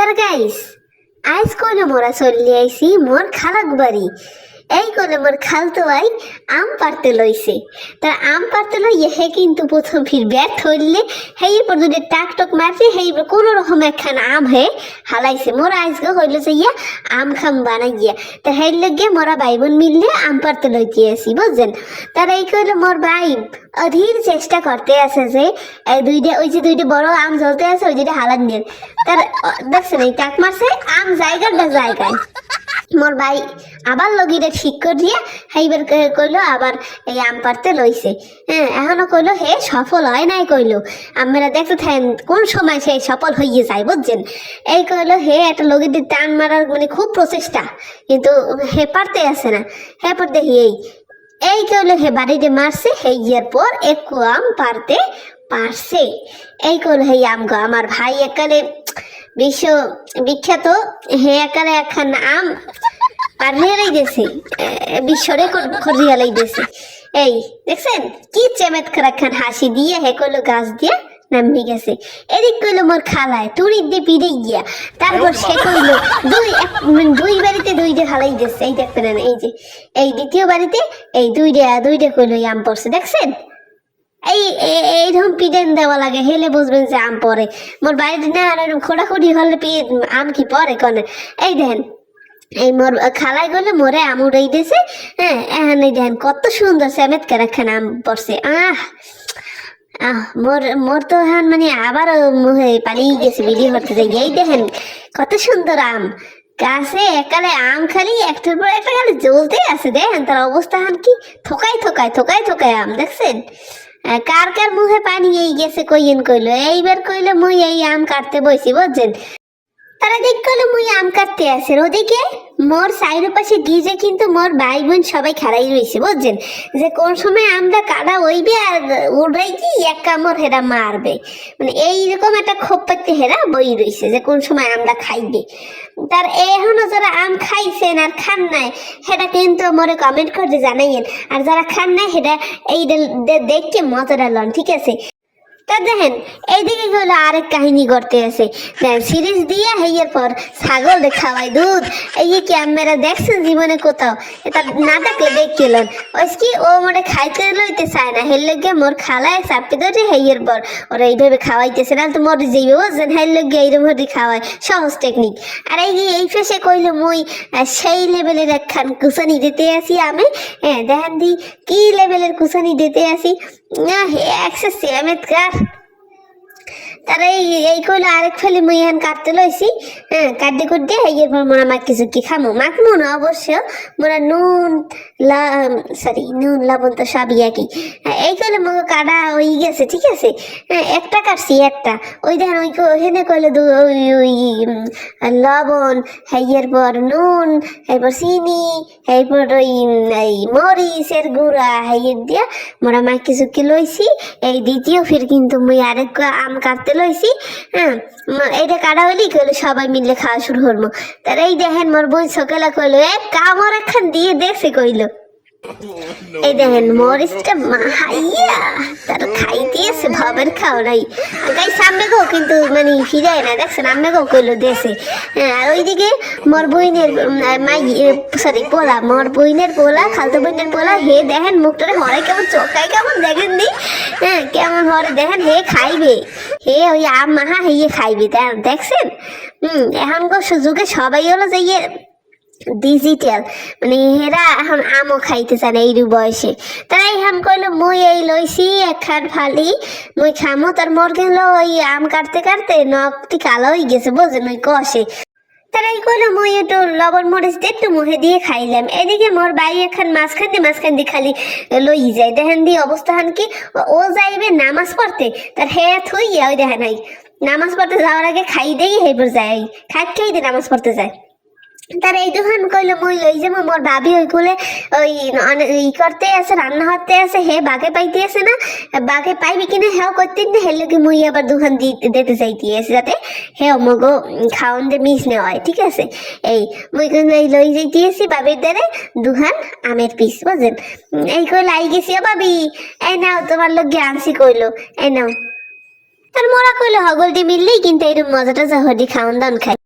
তার গাইস কোন মোরা চলি আইসি মোর খালাক বাড়ি। এই কলে মোর খালতো আই আম পারতে লইছে। তার আম পারতে লইয়ে হে কিন্তু প্রথম ফির ব্যর্থ হইলে হেই পর যদি টাক টক মারছে হেই কোন রকম একখান আম হে হালাইছে। মোরা আজকে হইল যে ইয়া, আম খাম বানাই গিয়া। তা হেই লগে মোরা ভাই বোন মিললে আম পারতে লইতে আসি, বুঝছেন? তার এই কইলে মোর ভাই, অধীর চেষ্টা করতে আছে যে, এই দুইটা, ওই যে দুইটা বড় আম জ্বলতে আছে, ওই দুইটা হালান তার দেখছেন এই টাক মারছে, আম জায়গাটা জায়গায়। মোর ভাই আবার লগিরে ঠিক করে দিয়ে সেইবার ক- কইলো আবার এই আম পারতে লইছে। হ্যাঁ এখনও কইলো, হে, সফল হয় নাই, কইলো। আমরা দেখতে থাকেন কোন সময় সে সফল হইয়ে যায়, বুঝছেন? এই কইলো, হে, একটা লগিতে টান মারার মানে খুব প্রচেষ্টা। কিন্তু হে পারতে আসে না। হে পর দেখি, এই এই কইলো, হে, বাড়িতে মারছে, হে, ইয়ার পর একটু আম পারতে পারছে। এই কইলো, হে আম গো আমার ভাই একালে বিশ্ব, বিখ্যাত হে একখান আম বিশ্ব রেকর্ড এই, দেখছেন? কি হাসি দিয়ে গাছ দিয়ে গেছে। এদিক কইলো মোর খালায় তুড়ি দিয়ে পিড়ে গিয়া। তারপর সে কইলো, দুই মানে দুই বাড়িতে দুইটা হালাই দিচ্ছে এই দেখবেন এই যে, এই দ্বিতীয় বাড়িতে এই দুইটা দুইটা কইলো আম পড়ছে। দেখছেন? এই এইরকম পিডেন দেওয়া লাগে, হেলে বুঝবেন যে আম পরে। মোর বাড়িতে না আর এরকম খোঁড়াখুড়ি হলে পি- আম কি পরে কনে? এই দেখেন এই মোর খালাই গেলে মোরে আম উড়াই দিয়েছে হ্যাঁ এখন এই দেখেন কত সুন্দর চমৎকার একখান আম পড়ছে। আহ আহ, মোর মোর তো এখন মানে আবারও মুহে পালিয়ে গেছে ভিডিও করতে যাই। এই দেখেন, কত সুন্দর আম। গাছে একালে আম খালি, একটার পর একটা খালি জ্বলতে আছে। দেখেন, তার অবস্থা এখন কি? থোকাই থোকায় থোকাই থোকায় আম, দেখছেন? কার কার মুখে পানি এই গেছে কইয়েন কইলো? এইবার কইলো মুই এই আম কাটতে বইছি, বুঝছেন? তারা দেখ কইলো মুই আম কাটতে আছে ওদিকে মোর সাইডের পাশে ডিজে কিন্তু মোর ভাই বোন সবাই খাড়াই রয়েছে, বুঝছেন? যে কোন সময় আমরা কাটা হইবে আর উড়াই কি, এক কামড় হেরা মারবে। মানে এইরকম একটা খোপ পাইতে হেরা বই রয়েছে যে কোন সময় আমরা খাইবে। তার এখনও যারা আম খাইছেন আর খান নাই সেটা কিন্তু মোরে কমেন্ট করে জানাইয়েন। আর যারা খান নাই সেটা এই দেখকে মজাটা লন, ঠিক আছে? তা দেখেন, এইদিকে হলো আরেক কাহিনী করতে আছে। সিরিজ দিয়ে হেয়ের পর ছাগল দেখাওয়াই দুধ। এই যে ক্যামেরা দেখছেন জীবনে কোথাও? এটা না দেখলে দেখতে লন। ওই কি ও মোরে খাইতে লইতে চায় না, হের লগে মোর খালায় চাপতে ধরে হেয়ের পর। ওরা এইভাবে খাওয়াইতেছে না, তো মোর যেইবে, বুঝছেন? হের লগে এইরকম ভাবে খাওয়ায়। সহজ টেকনিক আর এই যে এই ফেসে কইলো মুই সেই লেভেলের একখান কুসানি দিতে আসি আমি। হ্যাঁ দেখেন দি, কি লেভেলের কুসানি দিতে আসি? না একশো চমৎকার তারা এই এই কইলো আরেক ফেলে মুই এখন কাটতে লইছি। হ্যাঁ কাটতে কুটতে এর পর মোরা মাছ কিছু কি খামো। মাখমো না অবশ্য মোরা নুন সরি নুন লবণ তো সবই একই। হ্যাঁ, এই কইলে মুখে কাটা ওই গেছে ঠিক আছে? হ্যাঁ একটা কাটছি একটা। ওই দেখেন ওই ওখানে কইলে দু ওই ওই লবণ এর পর নুন এরপর চিনি এরপর ওই এই মরিচের গুঁড়া এর দিয়া মোরা মাছ কিছু কি লইছি। এই দ্বিতীয় ফির কিন্তু মুই আরেক আম কাটতে লইছি হ্যাঁ? এইটা কাটা হইলি কইলো, সবাই মিলে খাওয়া শুরু করব। তার এই দেখেন, মোর বই সকালে কইলো, এ কামর একখান দিয়ে দেখছে কইলো। এই দেখেন মরিচটা মাহাইয়া তার খাইতেছে ভাবের খাও নাই। গাই সামনে গো, কিন্তু মানে ফিরায় না, দেখছেন আমি গো, কইলো দেশে হ্যাঁ আর ওইদিকে মোর বইনের মাই সরি পোলা, মোর বইনের পোলা, খালতো বইনের পোলা, হে, দেখেন, মুখটারে হরে কেমন চোখাই কেমন, দেখেন দি হ্যাঁ কেমন হরে, দেখেন, হে, খাইবে। হে ওই খাইবে দেখছেন? হম সবাই হলো যে ইয়ে ডিজিটাল মানে হেরা এখন আমও খাইতে চান এই বয়সে। তাই এখন কইলো, মুই এই লইছি একখান ফালি, মুই খামো, তার মোর গেল ওই আম কাটতে কাটতে, নখটি কালো হয়ে গেছে বোঝেন ওই কষে। তারাই কইলো মই একটু লবণ মরিচ দিয়ে একটু মুখে দিয়ে খাইলাম। এদিকে মোর বাই এখন মাঝখান দিয়ে মাঝখান দিয়ে খালি লই যায়। দেখেন দি অবস্থান কি? ও- যাইবে নামাজ পড়তে, তার হ্যাঁ থইয়া ওই দেখেন নামাজ পড়তে যাওয়ার আগে খাই দেই হেবর যায়। খাই খাই দিয়ে নামাজ পড়তে যায়। তার এই দোকান কইলো, মই লই যাব মোর ভাবি ওই কোলে, ওই ই করতে আছে, রান্না করতে আছে, হে বাগে পাইতে আছে না, বাগে পাইবি কিনা হেও করতে না হেলে কি আবার দোকান দিতে চাইতে আছে যাতে, হে মগো খাওন দে মিস হয়, ঠিক আছে? এই, মুই কিন্তু এই লই যাইতে আছি বাবির দ্বারে দুহান আমের পিস বুঝেন এই কইলো, আই গেছি ভাবি এই নাও, তোমার লোক আনছি, কইলো, এই নাও। তার মোরা কইলো হগলটি মিললেই কিন্তু এরকম মজাটা যা হদি খাওন দান খাই।